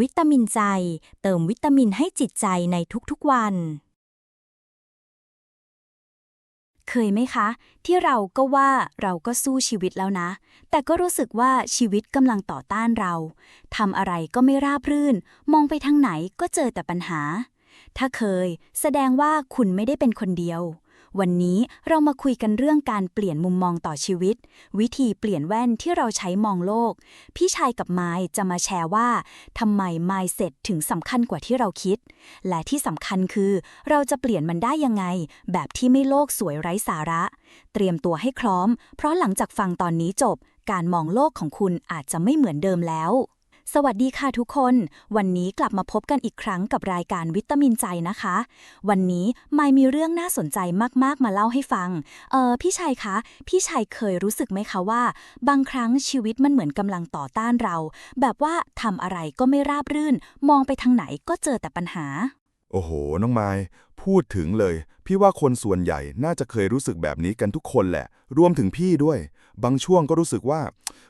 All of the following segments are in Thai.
วิตามินใจ เติมวิตามินให้จิตใจในทุกๆวัน เคยไหมคะ ที่เราก็ว่าเราก็สู้ชีวิตแล้วนะ แต่ก็รู้สึกว่าชีวิตกำลังต่อต้านเราทำอะไรก็ไม่ราบรื่น มองไปทางไหนก็เจอแต่ปัญหา ถ้าเคย แสดงว่าคุณไม่ได้เป็นคนเดียว วันนี้เรามาคุยกันเรื่องการเปลี่ยนมุมมองต่อชีวิต วิธีเปลี่ยนแว่นที่เราใช้มองโลก พี่ชายกับไมค์จะมาแชร์ว่าทำไม mindset ถึงสำคัญกว่าที่เราคิด และที่สำคัญคือ เราจะเปลี่ยนมันได้ยังไง แบบที่ไม่โลกสวยไร้สาระ เตรียมตัวให้พร้อม เพราะหลังจากฟังตอนนี้จบ การมองโลกของคุณอาจจะไม่เหมือนเดิมแล้ว สวัสดีค่ะทุกคน วันนี้กลับมาพบกันอีกครั้งกับรายการวิตามินใจนะคะ วันนี้ไม่มีเรื่องน่าสนใจมากๆมาเล่าให้ฟัง เออพี่ชัยคะ พี่ชัยเคยรู้สึกไหมคะว่า บางครั้งชีวิตมันเหมือนกำลังต่อต้านเรา แบบว่าทำอะไรก็ไม่ราบรื่น มองไปทางไหนก็เจอแต่ปัญหา โอ้โห น้องไม้พูดถึงเลย พี่ว่าคนส่วนใหญ่น่าจะเคยรู้สึกแบบนี้กันทุกคนแหละ รวมถึงพี่ด้วย บางช่วงก็รู้สึกว่า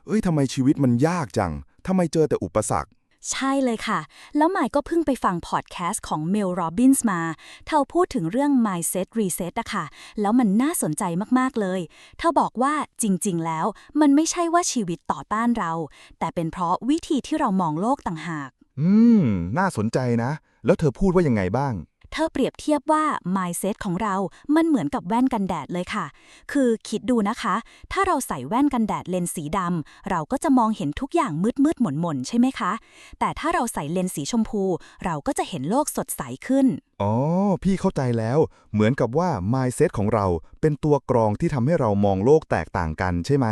เอ้ยทำไมชีวิตมันยากจังทำไมเจอแต่อุปสรรค ใช่เลยค่ะ แล้วหมายก็เพิ่งไปฟังพอดแคสต์ของเมลโรบินส์มา เธอพูดถึงเรื่อง mindset reset อะค่ะ แล้วมันน่าสนใจมาก ๆ เลย เธอบอกว่าจริง ๆ แล้ว มันไม่ใช่ว่าชีวิตต่อต้านเรา แต่เป็นเพราะวิธีที่เรามองโลกต่างหาก อืม น่าสนใจนะ แล้วเธอพูดว่ายังไงบ้าง เธอเปรียบเทียบว่า mindset ของเรา มันเหมือนกับแว่นกันแดดเลยค่ะ คือคิดดูนะคะ ถ้าเราใส่แว่นกันแดดเลนส์สีดำ เราก็จะมองเห็นทุกอย่างมืดมืดหม่นหม่นใช่ไหมคะ แต่ถ้าเราใส่เลนส์สีชมพู เราก็จะเห็นโลกสดใสขึ้น อ๋อ พี่เข้าใจแล้ว เหมือนกับว่า mindset ของเราเป็นตัวกรองที่ทำให้เรามองโลกแตกต่างกันใช่ไหม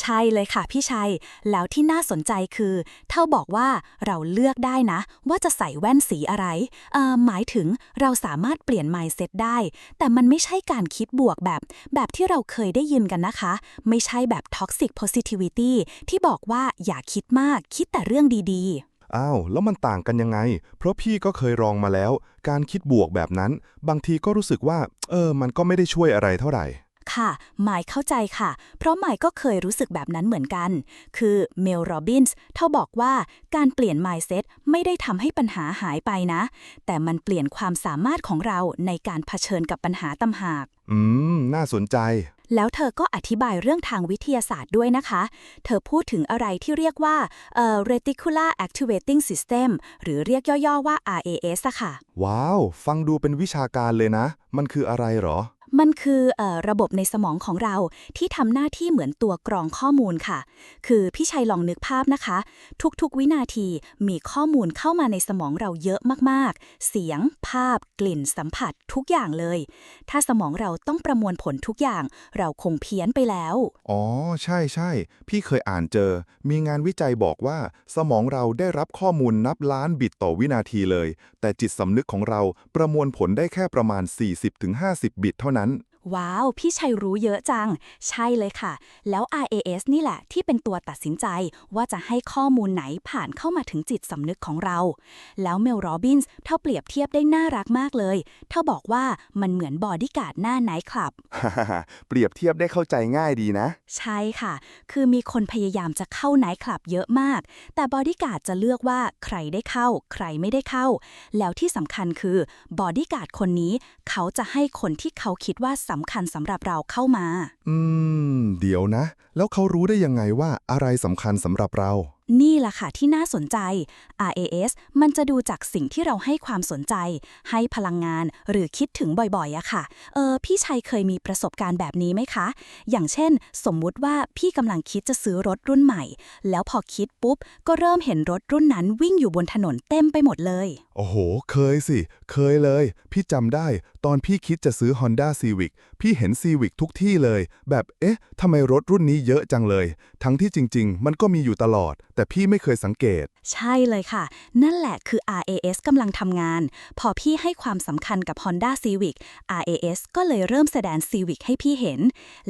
ใช่เลยค่ะพี่ชัย แล้วที่น่าสนใจคือ เท่าบอกว่าเราเลือกได้นะ ว่าจะใส่แว่นสีอะไร เอ่อ หมายถึงเราสามารถเปลี่ยน mindset ได้ แต่มันไม่ใช่การคิดบวกแบบ แบบที่เราเคยได้ยินกันนะคะ ไม่ใช่แบบ toxic positivity ที่บอกว่าอย่าคิดมากคิดแต่เรื่องดีๆอ้าว แล้วมันต่างกันยังไง เพราะพี่ก็เคยลองมาแล้ว การคิดบวกแบบนั้น บางทีก็รู้สึกว่า เออ มันก็ไม่ได้ช่วยอะไรเท่าไหร่ ค่ะหมายเข้าใจค่ะ เพราะหมายก็เคยรู้สึกแบบนั้นเหมือนกัน คือเมลโรบินส์เท่าบอกว่าการเปลี่ยน mindset ไม่ได้ทำให้ปัญหาหายไปนะ แต่มันเปลี่ยนความสามารถของเราในการเผชิญกับปัญหาตำหาก อืม น่าสนใจ แล้วเธอก็อธิบายเรื่องทางวิทยาศาสตร์ด้วยนะคะ เธอพูดถึงอะไรที่เรียกว่าเอ่อ reticular activating system หรือเรียกย่อๆว่า RAS อะค่ะ ว้าว ฟังดูเป็นวิชาการเลยนะ มันคืออะไรเหรอ มันคืออระบบในสมองของเราที่ทำหน้าที่เหมือนตัวกรองข้อมูลค่ะ คือพี่ชัยลองนึกภาพนะคะ ทุกๆวินาทีมีข้อมูลเข้ามาในสมองเราเยอะมากๆ เสียง ภาพ กลิ่น สัมผัสทุกอย่างเลย ถ้าสมองเราต้องประมวลผลทุกอย่าง เราคงเพี้ยนไปแล้ว อ๋อ ใช่ใช่พี่เคยอ่านเจอ มีงานวิจัยบอกว่าสมองเราได้รับข้อมูลนับล้านบิตต่อวินาทีเลย แต่จิตสำนึกของเราประมวลผลได้แค่ประมาณ 40-50 บิตเท่านั้นนั้น ว้าว พี่ชัยรู้เยอะจัง ใช่เลยค่ะ แล้ว RAS นี่แหละที่เป็นตัวตัดสินใจว่าจะให้ข้อมูลไหนผ่านเข้ามาถึงจิตสำนึกของเรา แล้วเมลโรบินส์เท่าเปรียบเทียบได้น่ารักมากเลยเท่าบอกว่ามันเหมือนบอดี้การ์ดหน้าไนท์คลับ เปรียบเทียบได้เข้าใจง่ายดีนะ ใช่ค่ะ คือมีคนพยายามจะเข้าไนท์คลับเยอะมาก แต่บอดี้การ์ดจะเลือกว่าใครได้เข้า ใครไม่ได้เข้า แล้วที่สำคัญคือบอดี้การ์ดคนนี้ เขาจะให้คนที่เขาคิดว่าสำำคัญสำหรับเราเข้ามา อืม เดี๋ยวนะ แล้วเขารู้ได้ยังไงว่าอะไรสำคัญสำหรับเรา นี่แหละค่ะที่น่าสนใจ RAS มันจะดูจากสิ่งที่เราให้ความสนใจ ให้พลังงานหรือคิดถึงบ่อยๆอะค่ะ เออ พี่ชัยเคยมีประสบการณ์แบบนี้ไหมคะ อย่างเช่น สมมุติว่าพี่กำลังคิดจะซื้อรถรุ่นใหม่ แล้วพอคิดปุ๊บ ก็เริ่มเห็นรถรุ่นนั้นวิ่งอยู่บนถนนเต็มไปหมดเลย โอ้โห เคยสิ เคยเลย พี่จำได้ ตอนพี่คิดจะซื้อ Honda Civic พี่เห็น Civic ทุกที่เลย แบบ เอ๊ะทำไมรถรุ่นนี้เยอะจังเลย ทั้งที่จริง ๆ มันก็มีอยู่ตลอดแต่พี่ไม่เคยสังเกต ใช่เลยค่ะ นั่นแหละคือ RAS กำลังทำงาน พอพี่ให้ความสำคัญกับ Honda Civic RAS ก็เลยเริ่มแสดง Civic ให้พี่เห็น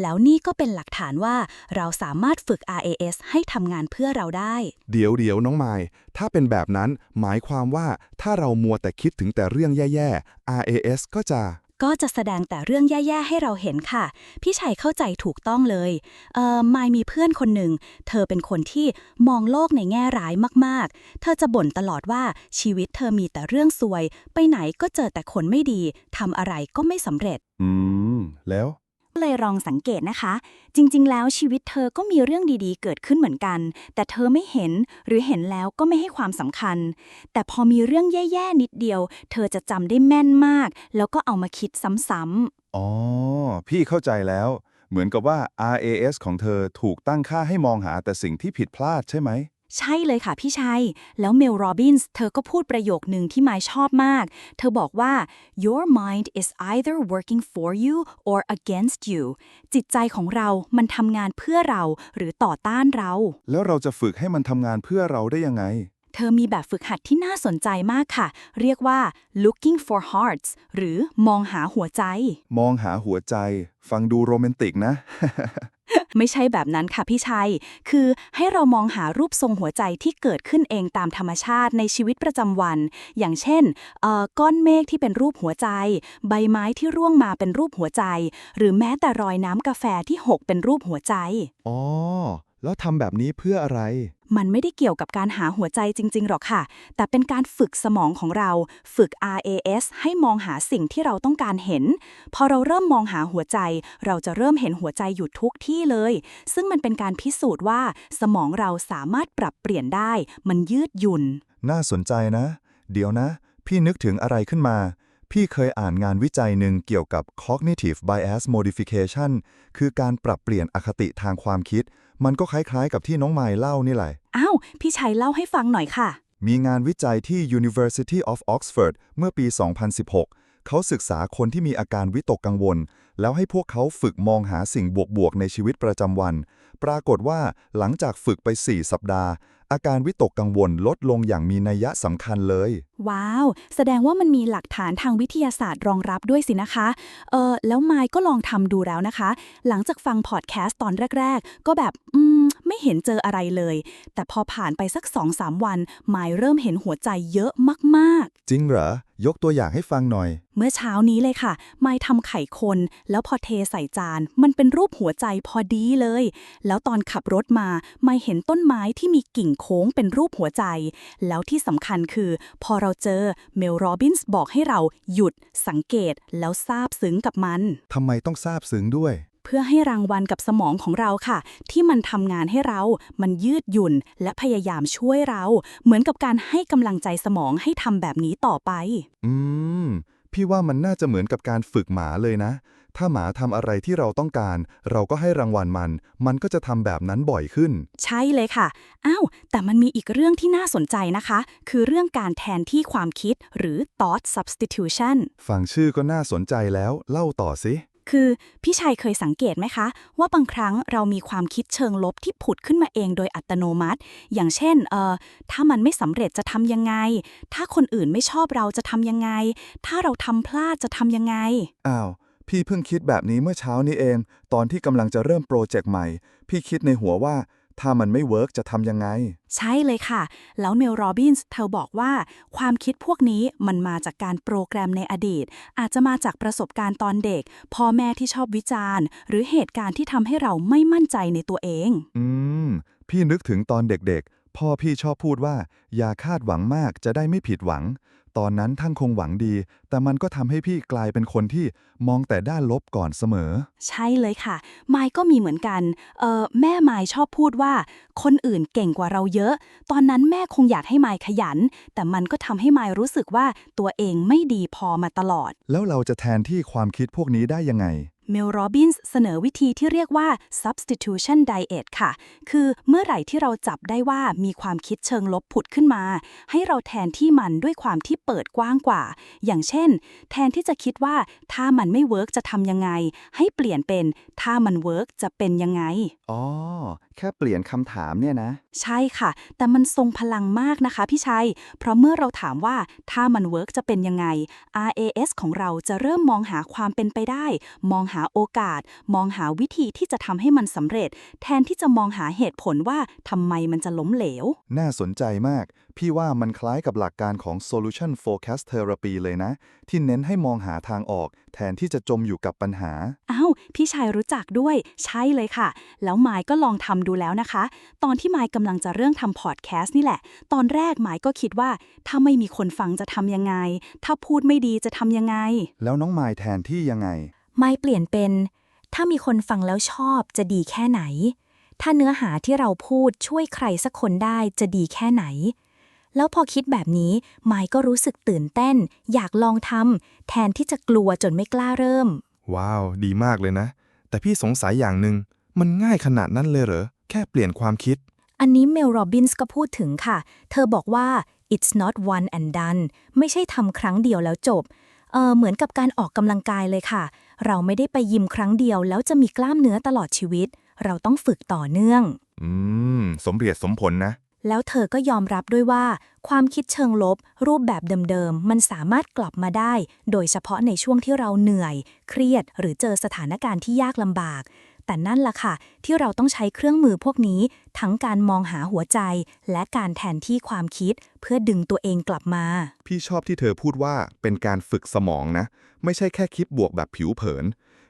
แล้วนี่ก็เป็นหลักฐานว่าเราสามารถฝึก RAS ให้ทำงานเพื่อเราได้ เดี๋ยวเดี๋ยวน้องไม้ถ้าเป็นแบบนั้นหมายความว่าถ้าเรามัวแต่คิดถึงแต่เรื่องแย่ๆ RAS ก็จะ ก็จะแสดงแต่เรื่องแย่ๆให้เราเห็นค่ะ พี่ชัยเข้าใจถูกต้องเลยเอ่อมายมีเพื่อนคนหนึ่ง เธอเป็นคนที่มองโลกในแง่ร้ายมากๆ เธอจะบ่นตลอดว่าชีวิตเธอมีแต่เรื่องซวย ไปไหนก็เจอแต่คนไม่ดีทำอะไรก็ไม่สำเร็จ อืม แล้ว เลยลองสังเกตนะคะ จริงๆ แล้วชีวิตเธอก็มีเรื่องดีๆ เกิดขึ้นเหมือนกัน แต่เธอไม่เห็นหรือเห็นแล้วก็ไม่ให้ความสำคัญ แต่พอมีเรื่องแย่ๆนิดเดียว เธอจะจำได้แม่นมาก แล้วก็เอามาคิดซ้ำๆอ๋อ พี่เข้าใจแล้ว เหมือนกับว่า RAS ของเธอถูกตั้งค่าให้มองหาแต่สิ่งที่ผิดพลาดใช่ไหม ใช่เลยค่ะพี่ชัย แล้วเมลโรบินส์เธอก็พูดประโยคหนึ่งที่มายชอบมาก เธอบอกว่า your mind is either working for you or against you จิตใจของเรามันทำงานเพื่อเราหรือต่อต้านเรา แล้วเราจะฝึกให้มันทำงานเพื่อเราได้ยังไง เธอมีแบบฝึกหัดที่น่าสนใจมากค่ะ เรียกว่า looking for hearts หรือมองหาหัวใจ มองหาหัวใจ ฟังดูโรแมนติกนะ ไม่ใช่แบบนั้นค่ะพี่ชัย คือให้เรามองหารูปทรงหัวใจที่เกิดขึ้นเองตามธรรมชาติในชีวิตประจำวัน อย่างเช่นก้อนเมฆที่เป็นรูปหัวใจ ใบไม้ที่ร่วงมาเป็นรูปหัวใจ หรือแม้แต่รอยน้ำกาแฟที่หกเป็นรูปหัวใจ อ๋อ แล้วทำแบบนี้เพื่ออะไร มันไม่ได้เกี่ยวกับการหาหัวใจจริง ๆ หรอกค่ะ แต่เป็นการฝึกสมองของเรา ฝึก RAS ให้มองหาสิ่งที่เราต้องการเห็น พอเราเริ่มมองหาหัวใจ เราจะเริ่มเห็นหัวใจอยู่ทุกที่เลย ซึ่งมันเป็นการพิสูจน์ว่า สมองเราสามารถปรับเปลี่ยนได้ มันยืดหยุ่น น่าสนใจนะ เดี๋ยวนะ พี่นึกถึงอะไรขึ้นมา พี่เคยอ่านงานวิจัยหนึ่งเกี่ยวกับ cognitive bias modification คือการปรับเปลี่ยนอคติทางความคิด มันก็คล้ายๆกับที่น้องไมล์เล่านี่แหละ อ้าว พี่ชัยเล่าให้ฟังหน่อยค่ะ มีงานวิจัยที่ University of Oxford เมื่อปี 2016 เขาศึกษาคนที่มีอาการวิตกกังวล แล้วให้พวกเขาฝึกมองหาสิ่งบวกๆในชีวิตประจำวัน ปรากฏว่าหลังจากฝึกไป 4 สัปดาห์ อาการวิตกกังวลลดลงอย่างมีนัยสำคัญเลย ว้าว แสดงว่ามันมีหลักฐานทางวิทยาศาสตร์รองรับด้วยสินะคะ เออแล้วไมค์ก็ลองทำดูแล้วนะคะ หลังจากฟังพอดแคสต์ตอนแรก ๆ ก็แบบ อืม ไม่เห็นเจออะไรเลย แต่พอผ่านไปสัก 2-3 วัน ไมค์เริ่มเห็นหัวใจเยอะมากๆ จริงเหรอ ยกตัวอย่างให้ฟังหน่อย เมื่อเช้านี้เลยค่ะ ไม่ทำไข่คน แล้วพอเทใส่จาน มันเป็นรูปหัวใจพอดีเลย แล้วตอนขับรถมา ไม่เห็นต้นไม้ที่มีกิ่งโค้งเป็นรูปหัวใจ แล้วที่สำคัญคือ พอเราเจอ เมลโรบินส์บอกให้เราหยุดสังเกตแล้วซาบซึ้งกับมัน ทำไมต้องซาบซึ้งด้วย เพื่อให้รางวัลกับสมองของเราค่ะ ที่มันทำงานให้เรา มันยืดหยุ่น และพยายามช่วยเรา เหมือนกับการให้กำลังใจสมองให้ทำแบบนี้ต่อไป อืม พี่ว่ามันน่าจะเหมือนกับการฝึกหมาเลยนะ ถ้าหมาทำอะไรที่เราต้องการ เราก็ให้รางวัลมัน มันก็จะทำแบบนั้นบ่อยขึ้น ใช่เลยค่ะ อ้าว แต่มันมีอีกเรื่องที่น่าสนใจนะคะ คือเรื่องการแทนที่ความคิดหรือ thought substitution ฟังชื่อก็น่าสนใจแล้ว เล่าต่อสิ คือพี่ชัยเคยสังเกตไหมคะ ว่าบางครั้งเรามีความคิดเชิงลบที่ผุดขึ้นมาเองโดยอัตโนมัติ อย่างเช่น เอ่อ ถ้ามันไม่สำเร็จจะทำยังไง ถ้าคนอื่นไม่ชอบเราจะทำยังไง ถ้าเราทำพลาดจะทำยังไง อ้าว พี่เพิ่งคิดแบบนี้เมื่อเช้านี้เอง ตอนที่กำลังจะเริ่มโปรเจกต์ใหม่ พี่คิดในหัวว่า ถ้ามันไม่เวิร์กจะทำยังไง ใช่เลยค่ะ แล้วเมลโรบินส์เธอบอกว่า ความคิดพวกนี้มันมาจากการโปรแกรมในอดีต อาจจะมาจากประสบการณ์ตอนเด็ก พ่อแม่ที่ชอบวิจารณ์ หรือเหตุการณ์ที่ทำให้เราไม่มั่นใจในตัวเอง อืม พี่นึกถึงตอนเด็กๆ พ่อพี่ชอบพูดว่า อย่าคาดหวังมากจะได้ไม่ผิดหวัง ตอนนั้นท่านคงหวังดี แต่มันก็ทำให้พี่กลายเป็นคนที่มองแต่ด้านลบก่อนเสมอ ใช่เลยค่ะ ไมค์ก็มีเหมือนกันเอ่อแม่ไมค์ชอบพูดว่า คนอื่นเก่งกว่าเราเยอะ ตอนนั้นแม่คงอยากให้ไมค์ขยัน แต่มันก็ทำให้ไมค์รู้สึกว่าตัวเองไม่ดีพอมาตลอด แล้วเราจะแทนที่ความคิดพวกนี้ได้ยังไง เมลโรบินส์เสนอวิธีที่เรียกว่า substitution diet ค่ะ คือเมื่อไหร่ที่เราจับได้ว่ามีความคิดเชิงลบผุดขึ้นมา ให้เราแทนที่มันด้วยความที่เปิดกว้างกว่า อย่างเช่น แทนที่จะคิดว่าถ้ามันไม่เวิร์กจะทำยังไง ให้เปลี่ยนเป็นถ้ามันเวิร์กจะเป็นยังไง อ๋อ แค่เปลี่ยนคำถามเนี่ยนะ ใช่ค่ะ แต่มันทรงพลังมากนะคะพี่ชัย เพราะเมื่อเราถามว่าถ้ามันเวิร์กจะเป็นยังไง RAS ของเราจะเริ่มมองหาความเป็นไปได้ มองหาโอกาส มองหาวิธีที่จะทำให้มันสำเร็จ แทนที่จะมองหาเหตุผลว่าทำไมมันจะล้มเหลว น่าสนใจมาก พี่ว่ามันคล้ายกับหลักการของ solution focused therapy เลยนะ ที่เน้นให้มองหาทางออก แทนที่จะจมอยู่กับปัญหา อ้าวพี่ชายรู้จักด้วย ใช่เลยค่ะ แล้วไมค์ก็ลองทำดูแล้วนะคะ ตอนที่ไมค์กำลังจะเรื่องทำพอดแคสต์นี่แหละ ตอนแรกไมค์ก็คิดว่า ถ้าไม่มีคนฟังจะทำยังไง ถ้าพูดไม่ดีจะทำยังไง แล้วน้องมายแทนที่ยังไง ไม่เปลี่ยนเป็น ถ้ามีคนฟังแล้วชอบจะดีแค่ไหน ถ้าเนื้อหาที่เราพูดช่วยใครสักคนได้จะดีแค่ไหน แล้วพอคิดแบบนี้ไมค์ก็รู้สึกตื่นเต้น อยากลองทำแทนที่จะกลัวจนไม่กล้าเริ่ม ว้าว ดีมากเลยนะ แต่พี่สงสัยอย่างหนึ่งมันง่ายขนาดนั้นเลยเหรอ แค่เปลี่ยนความคิด อันนี้เมลโรบินส์ก็พูดถึงค่ะ เธอบอกว่า it's not one and done ไม่ใช่ทำครั้งเดียวแล้วจบเออเหมือนกับการออกกำลังกายเลยค่ะ เราไม่ได้ไปยิมครั้งเดียว แล้วจะมีกล้ามเนื้อตลอดชีวิต เราต้องฝึกต่อเนื่อง อืม สมเหตุสมผลนะ แล้วเธอก็ยอมรับด้วยว่า ความคิดเชิงลบ รูปแบบเดิมๆ มันสามารถกลับมาได้ โดยเฉพาะในช่วงที่เราเหนื่อย เครียด หรือเจอสถานการณ์ที่ยากลำบาก แต่นั่นล่ะค่ะ ที่เราต้องใช้เครื่องมือพวกนี้ ทั้งการมองหาหัวใจ และการแทนที่ความคิด เพื่อดึงตัวเองกลับมา พี่ชอบที่เธอพูดว่าเป็นการฝึกสมองนะ ไม่ใช่แค่คิดบวกแบบผิวเผิน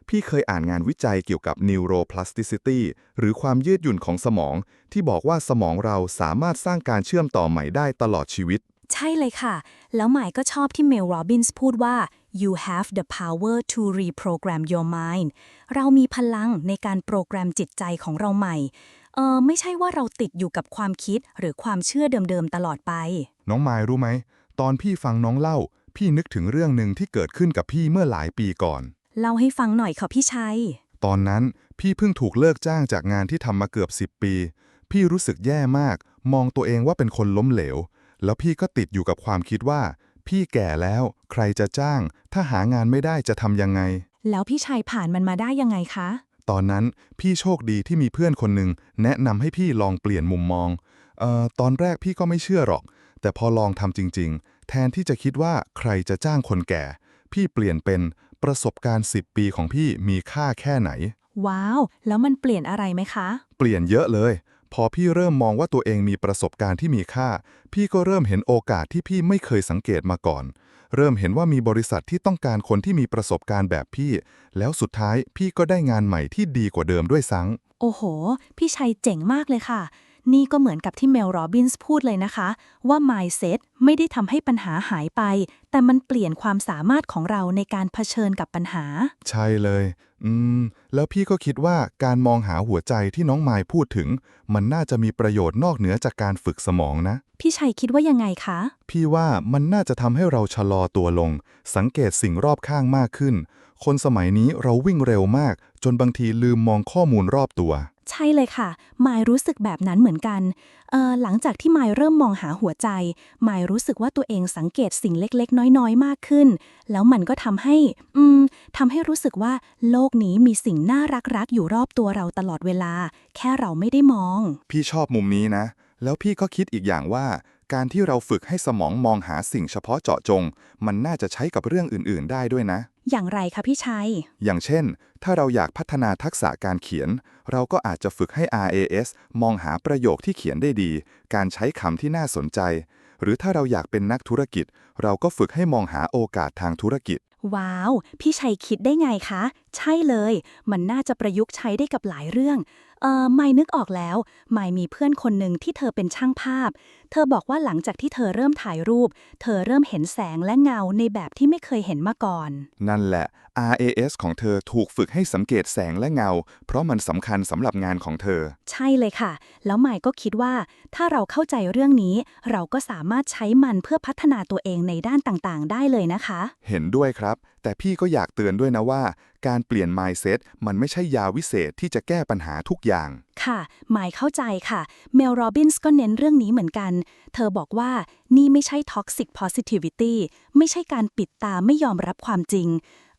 พี่เคยอ่านงานวิจัยเกี่ยวกับ neuroplasticity หรือความยืดหยุ่นของสมอง ที่บอกว่าสมองเราสามารถสร้างการเชื่อมต่อใหม่ได้ตลอดชีวิต ใช่เลยค่ะ แล้วหมายก็ชอบที่เมลโรบินส์พูดว่า you have the power to reprogram your mind เรามีพลังในการโปรแกรมจิตใจของเราใหม่ เออไม่ใช่ว่าเราติดอยู่กับความคิดหรือความเชื่อเดิมๆตลอดไป น้องมายรู้ไหม ตอนพี่ฟังน้องเล่า พี่นึกถึงเรื่องหนึ่งที่เกิดขึ้นกับพี่เมื่อหลายปีก่อน เล่าให้ฟังหน่อยค่ะพี่ชัย ตอนนั้นพี่เพิ่งถูกเลิกจ้างจากงานที่ทำมาเกือบ 10 ปี พี่รู้สึกแย่มาก มองตัวเองว่าเป็นคนล้มเหลว แล้วพี่ก็ติดอยู่กับความคิดว่า พี่แก่แล้ว ใครจะจ้าง ถ้าหางานไม่ได้จะทำยังไง แล้วพี่ชัยผ่านมันมาได้ยังไงคะ ตอนนั้นพี่โชคดีที่มีเพื่อนคนหนึ่งแนะนำให้พี่ลองเปลี่ยนมุมมองเอ่อตอนแรกพี่ก็ไม่เชื่อหรอก แต่พอลองทำจริง ๆ แทนที่จะคิดว่าใครจะจ้างคนแก่ พี่เปลี่ยนเป็น ประสบการณ์ 10 ปีของพี่มีค่าแค่ไหน ว้าว แล้วมันเปลี่ยนอะไรไหมคะ เปลี่ยนเยอะเลย พอพี่เริ่มมองว่าตัวเองมีประสบการณ์ที่มีค่า พี่ก็เริ่มเห็นโอกาสที่พี่ไม่เคยสังเกตมาก่อน เริ่มเห็นว่ามีบริษัทที่ต้องการคนที่มีประสบการณ์แบบพี่ แล้วสุดท้ายพี่ก็ได้งานใหม่ที่ดีกว่าเดิมด้วยซ้ำ โอ้โห พี่ชัยเจ๋งมากเลยค่ะ นี่ก็เหมือนกับที่เมลโรบินส์พูดเลยนะคะ ว่า mindset ไม่ได้ทำให้ปัญหาหายไป แต่มันเปลี่ยนความสามารถของเราในการเผชิญกับปัญหา ใช่เลย อืม แล้วพี่ก็คิดว่าการมองหาหัวใจที่น้องมายพูดถึง มันน่าจะมีประโยชน์นอกเหนือจากการฝึกสมองนะ พี่ชัยคิดว่ายังไงคะ พี่ว่ามันน่าจะทำให้เราชะลอตัวลง สังเกตสิ่งรอบข้างมากขึ้น คนสมัยนี้เราวิ่งเร็วมาก จนบางทีลืมมองข้อมูลรอบตัว ใช่เลยค่ะ มายรู้สึกแบบนั้นเหมือนกันเอ่อหลังจากที่มายเริ่มมองหาหัวใจ มายรู้สึกว่าตัวเองสังเกตสิ่งเล็กๆ น้อยๆ มากขึ้น แล้วมันก็ทำให้ อืมทำให้รู้สึกว่าโลกนี้มีสิ่งน่ารักๆ อยู่รอบตัวเราตลอดเวลา แค่เราไม่ได้มอง พี่ชอบมุมนี้นะ แล้วพี่ก็คิดอีกอย่างว่า การที่เราฝึกให้สมองมองหาสิ่งเฉพาะเจาะจง มันน่าจะใช้กับเรื่องอื่น ๆ ได้ด้วยนะ อย่างไรคะพี่ชัย อย่างเช่น ถ้าเราอยากพัฒนาทักษะการเขียน เราก็อาจจะฝึกให้ RAS มองหาประโยคที่เขียนได้ดี การใช้คำที่น่าสนใจ หรือถ้าเราอยากเป็นนักธุรกิจ เราก็ฝึกให้มองหาโอกาสทางธุรกิจ ว้าว พี่ชัยคิดได้ไงคะ ใช่เลย มันน่าจะประยุกต์ใช้ได้กับหลายเรื่อง เอ่อไม่นึกออกแล้ว ไม่มีเพื่อนคนหนึ่งที่เธอเป็นช่างภาพ เธอบอกว่าหลังจากที่เธอเริ่มถ่ายรูป เธอเริ่มเห็นแสงและเงาในแบบที่ไม่เคยเห็นมาก่อน นั่นแหละ RAS ของเธอถูกฝึกให้สังเกตแสงและเงา เพราะมันสำคัญสำหรับงานของเธอ ใช่เลยค่ะ แล้วใหม่ก็คิดว่า ถ้าเราเข้าใจเรื่องนี้ เราก็สามารถใช้มันเพื่อพัฒนาตัวเองในด้านต่างๆ ได้เลยนะคะ เห็นด้วยครับ แต่พี่ก็อยากเตือนด้วยนะว่า การเปลี่ยน mindset มันไม่ใช่ยาวิเศษที่จะแก้ปัญหาทุกอย่าง ค่ะหมายเข้าใจค่ะ เมลโรบินส์ก็เน้นเรื่องนี้เหมือนกัน เธอบอกว่านี่ไม่ใช่ท็อกซิกโพซิทิวิตี้ไม่ใช่การปิดตาไม่ยอมรับความจริง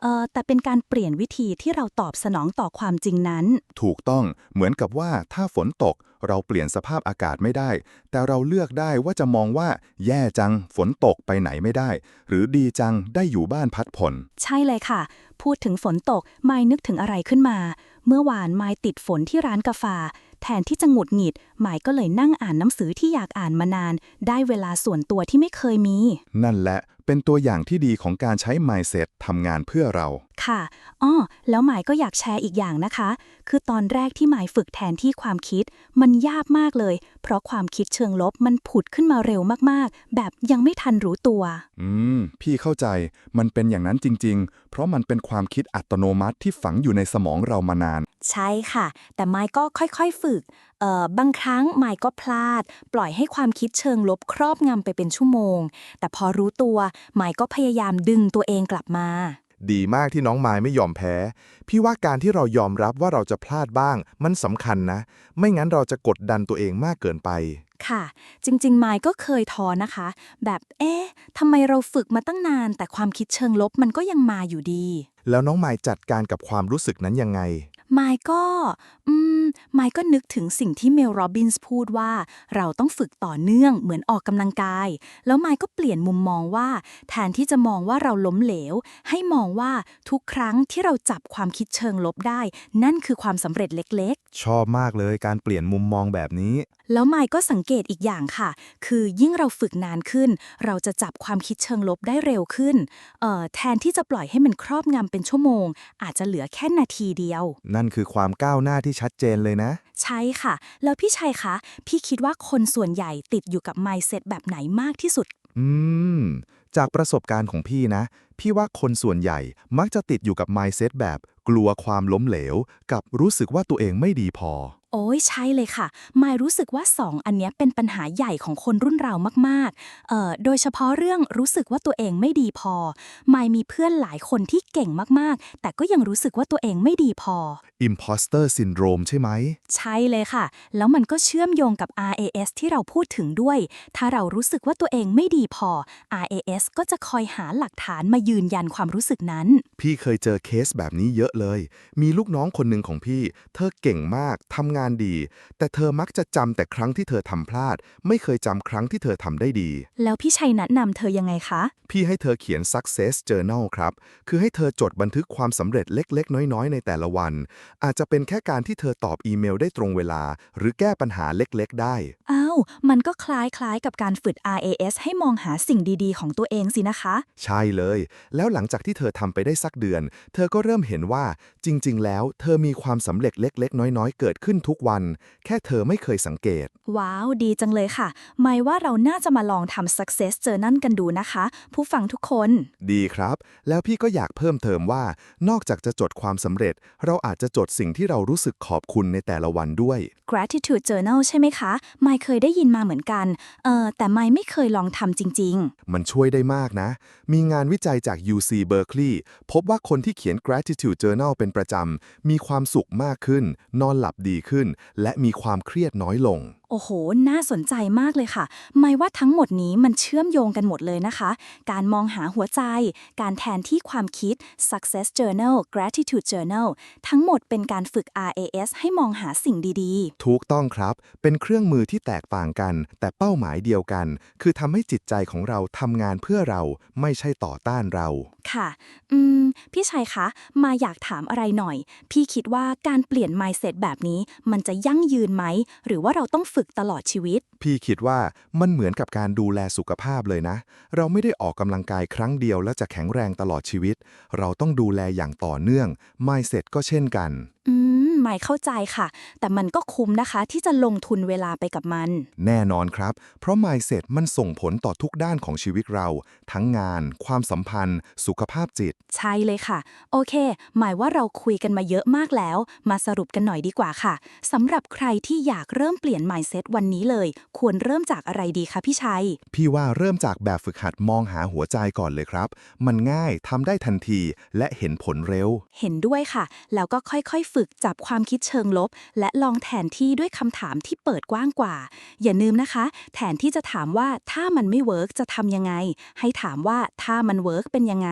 เอ่อแต่เป็นการเปลี่ยนวิธีที่เราตอบสนองต่อความจริงนั้น ถูกต้องเหมือนกับว่าถ้าฝนตกเราเปลี่ยนสภาพอากาศไม่ได้ แต่เราเลือกได้ว่าจะมองว่า แย่จังฝนตกไปไหนไม่ได้ หรือดีจังได้อยู่บ้านพัดผ่อนใช่เลยค่ะ พูดถึงฝนตกไม่นึกถึงอะไรขึ้นมา เมื่อวานไม่ติดฝนที่ร้านกาแฟแทนที่จะหงุดหงิดหมายก็เลยนั่งอ่านหนังสือที่อยากอ่านมานาน ได้เวลาส่วนตัวที่ไม่เคยมี นั่นแหละ เป็นตัวอย่างที่ดีของการใช้ mindset ทำงานเพื่อเรา ค่ะอ้อแล้วหมายก็อยากแชร์อีกอย่างนะคะ คือตอนแรกที่หมายฝึกแทนที่ความคิด มันยากมากเลย เพราะความคิดเชิงลบมันผุดขึ้นมาเร็วมากๆ แบบยังไม่ทันรู้ตัว อืม พี่เข้าใจ มันเป็นอย่างนั้นจริง ๆ เพราะมันเป็นความคิดอัตโนมัติที่ฝังอยู่ในสมองเรามานาน ใช่ค่ะ แต่ไมค์ก็ค่อยๆฝึกเอ่อ บางครั้งไมค์ก็พลาด ปล่อยให้ความคิดเชิงลบครอบงำไปเป็นชั่วโมง แต่พอรู้ตัวไมค์ก็พยายามดึงตัวเองกลับมา ดีมากที่น้องไม้ไม่ยอมแพ้ พี่ว่าการที่เรายอมรับว่าเราจะพลาดบ้าง มันสำคัญนะ ไม่งั้นเราจะกดดันตัวเองมากเกินไป ค่ะ จริงๆไมค์ก็เคยท้อนะคะ แบบเอ๊ะทำไมเราฝึกมาตั้งนาน แต่ความคิดเชิงลบมันก็ยังมาอยู่ดี แล้วน้องไม้จัดการกับความรู้สึกนั้นยังไง ไมค์ก็ อืมไมค์ก็นึกถึงสิ่งที่เมลโรบินส์พูดว่าเราต้องฝึกต่อเนื่องเหมือนออกกำลังกาย แล้วไมค์ก็เปลี่ยนมุมมองว่า แทนที่จะมองว่าเราล้มเหลว ให้มองว่าทุกครั้งที่เราจับความคิดเชิงลบได้ นั่นคือความสำเร็จเล็ก ชอบมากเลยการเปลี่ยนมุมมองแบบนี้ๆแล้วไมค์ก็สังเกตอีกอย่างค่ะ คือยิ่งเราฝึกนานขึ้น เราจะจับความคิดเชิงลบได้เร็วขึ้นเอ่อแทนที่จะปล่อยให้มันครอบงำเป็นชั่วโมง อาจจะเหลือแค่นาทีเดียว นั่นคือความก้าวหน้าที่ชัดเจนเลยนะ ใช่ค่ะ แล้วพี่ชัยคะ พี่คิดว่าคนส่วนใหญ่ติดอยู่กับ mindset แบบไหนมากที่สุด อืม จากประสบการณ์ของพี่นะ พี่ว่าคนส่วนใหญ่มักจะติดอยู่กับ mindset แบบกลัวความล้มเหลว กับรู้สึกว่าตัวเองไม่ดีพอ โอ้ยใช่เลยค่ะมายรู้สึกว่าสองอันเนี้ยเป็นปัญหาใหญ่ของคนรุ่นเรามากๆเอ่อโดยเฉพาะเรื่องรู้สึกว่าตัวเองไม่ดีพอมายมีเพื่อนหลายคนที่เก่งมากๆ แต่ก็ยังรู้สึกว่าตัวเองไม่ดีพอ imposter syndrome ใช่ไหม ใช่เลยค่ะ แล้วมันก็เชื่อมโยงกับ RAS ที่เราพูดถึงด้วย ถ้าเรารู้สึกว่าตัวเองไม่ดีพอ RAS ก็จะคอยหาหลักฐานมายืนยันความรู้สึกนั้น พี่เคยเจอเคสแบบนี้เยอะเลย มีลูกน้องคนหนึ่งของพี่ เธอเก่งมากทำงานดี แต่เธอมักจะจำแต่ครั้งที่เธอทำพลาด ไม่เคยจำครั้งที่เธอทำได้ดี แล้วพี่ชัยแนะนำเธอยังไงคะ พี่ให้เธอเขียน success journal ครับ คือให้เธอจดบันทึกความสำเร็จเล็ก ๆ น้อย ๆ ในแต่ละวัน อาจจะเป็นแค่การที่เธอตอบอีเมลได้ตรงเวลา หรือแก้ปัญหาเล็ก ๆ ได้อ้าว มันก็คล้ายๆกับการฝึก RAS ให้มองหาสิ่งดีๆ ของตัวเองสินะคะ ใช่เลย แล้วหลังจากที่เธอทำไปได้สักเดือน เธอก็เริ่มเห็นว่าจริง ๆ แล้วเธอมีความสำเร็จเล็ก ๆ น้อย ๆ เกิดขึ้นทุกวัน แค่เธอไม่เคยสังเกต ว้าว ดีจังเลยค่ะ หมายว่าเราน่าจะมาลองทำ success journal กันดูนะคะ ผู้ฟังทุกคน ดีครับ แล้วพี่ก็อยากเพิ่มเติมว่า นอกจากจะจดความสำเร็จ เราอาจจะจดสิ่งที่เรารู้สึกขอบคุณในแต่ละวันด้วย gratitude journal ใช่ไหมคะ ไมค์เคยได้ได้ยินมาเหมือนกัน เออแต่ไม่ไม่เคยลองทำจริง ๆ มันช่วยได้มากนะ มีงานวิจัยจาก UC Berkeley พบว่าคนที่เขียน gratitude journal เป็นประจำ มีความสุขมากขึ้น นอนหลับดีขึ้น และมีความเครียดน้อยลง โอ้โห น่าสนใจมากเลยค่ะไมค์ว่าทั้งหมดนี้มันเชื่อมโยงกันหมดเลยนะคะ การมองหาหัวใจ การแทนที่ความคิด success journal gratitude journal ทั้งหมดเป็นการฝึก RAS ให้มองหาสิ่งดีๆ ถูกต้องครับ เป็นเครื่องมือที่แตกต่างกัน แต่เป้าหมายเดียวกัน คือทำให้จิตใจของเราทำงานเพื่อเรา ไม่ใช่ต่อต้านเรา ค่ะ อืม พี่ชัยคะ มาอยากถามอะไรหน่อย พี่คิดว่าการเปลี่ยน mindset แบบนี้ มันจะยั่งยืนไหม หรือว่าเราต้องฝึกตลอดชีวิต พี่คิดว่ามันเหมือนกับการดูแลสุขภาพเลยนะ เราไม่ได้ออกกำลังกายครั้งเดียวแล้วจะแข็งแรงตลอดชีวิต เราต้องดูแลอย่างต่อเนื่อง mindset ก็เช่นกัน อืม ไม่เข้าใจค่ะ แต่มันก็คุ้มนะคะ ที่จะลงทุนเวลาไปกับมัน แน่นอนครับ เพราะ mindset มันส่งผลต่อทุกด้านของชีวิตเรา ทั้งงาน ความสัมพันธ์ สุขภาพจิต ใช่เลยค่ะ โอเค หมายว่าเราคุยกันมาเยอะมากแล้ว มาสรุปกันหน่อยดีกว่าค่ะสำหรับใครที่อยากเริ่มเปลี่ยน mindset วันนี้เลย ควรเริ่มจากอะไรดีคะพี่ชัย พี่ว่าเริ่มจากแบบฝึกหัดมองหาหัวใจก่อนเลยครับ มันง่ายทำได้ทันทีและเห็นผลเร็ว เห็นด้วยค่ะ แล้วก็ค่อยๆ ฝึกจับความคิดเชิงลบ และลองแทนที่ด้วยคำถามที่เปิดกว้างกว่า อย่าลืมนะคะ แทนที่จะถามว่าถ้ามันไม่เวิร์กจะทำยังไง ให้ถามว่าถ้ามันเวิร์กเป็นยังไง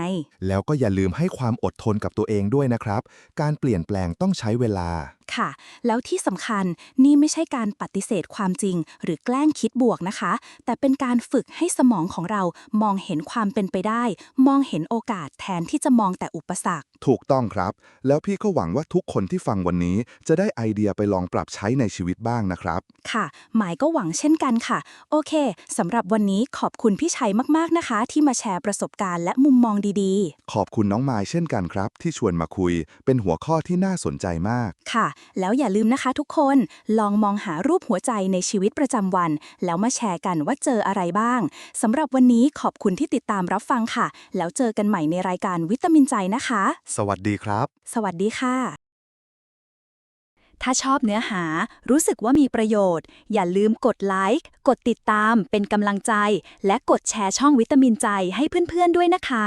แล้วก็อย่าลืมให้ความอดทนกับตัวเองด้วยนะครับ การเปลี่ยนแปลงต้องใช้เวลา ค่ะ แล้วที่สำคัญนี่ไม่ใช่การปฏิเสธความจริง หรือแกล้งคิดบวกนะคะ แต่เป็นการฝึกให้สมองของเรามองเห็นความเป็นไปได้ มองเห็นโอกาสแทนที่จะมองแต่อุปสรรค ถูกต้องครับ แล้วพี่ก็หวังว่าทุกคนที่ฟังวันนี้ จะได้ไอเดียไปลองปรับใช้ในชีวิตบ้างนะครับ ค่ะ หมายก็หวังเช่นกันค่ะ โอเคสำหรับวันนี้ขอบคุณพี่ชัยมากๆนะคะ ที่มาแชร์ประสบการณ์และมุมมองดีๆขอบคุณน้องมายเช่นกันครับ ที่ชวนมาคุย เป็นหัวข้อที่น่าสนใจมากค่ะแล้วอย่าลืมนะคะทุกคน ลองมองหารูปหัวใจในชีวิตประจำวัน แล้วมาแชร์กันว่าเจออะไรบ้างสำหรับวันนี้ขอบคุณที่ติดตามรับฟังค่ะ แล้วเจอกันใหม่ในรายการวิตามินใจนะคะ สวัสดีครับ สวัสดีค่ะ ถ้าชอบเนื้อหา รู้สึกว่ามีประโยชน์ อย่าลืมกดไลค์ กดติดตาม เป็นกำลังใจ และกดแชร์ช่องวิตามินใจให้เพื่อนๆด้วยนะคะ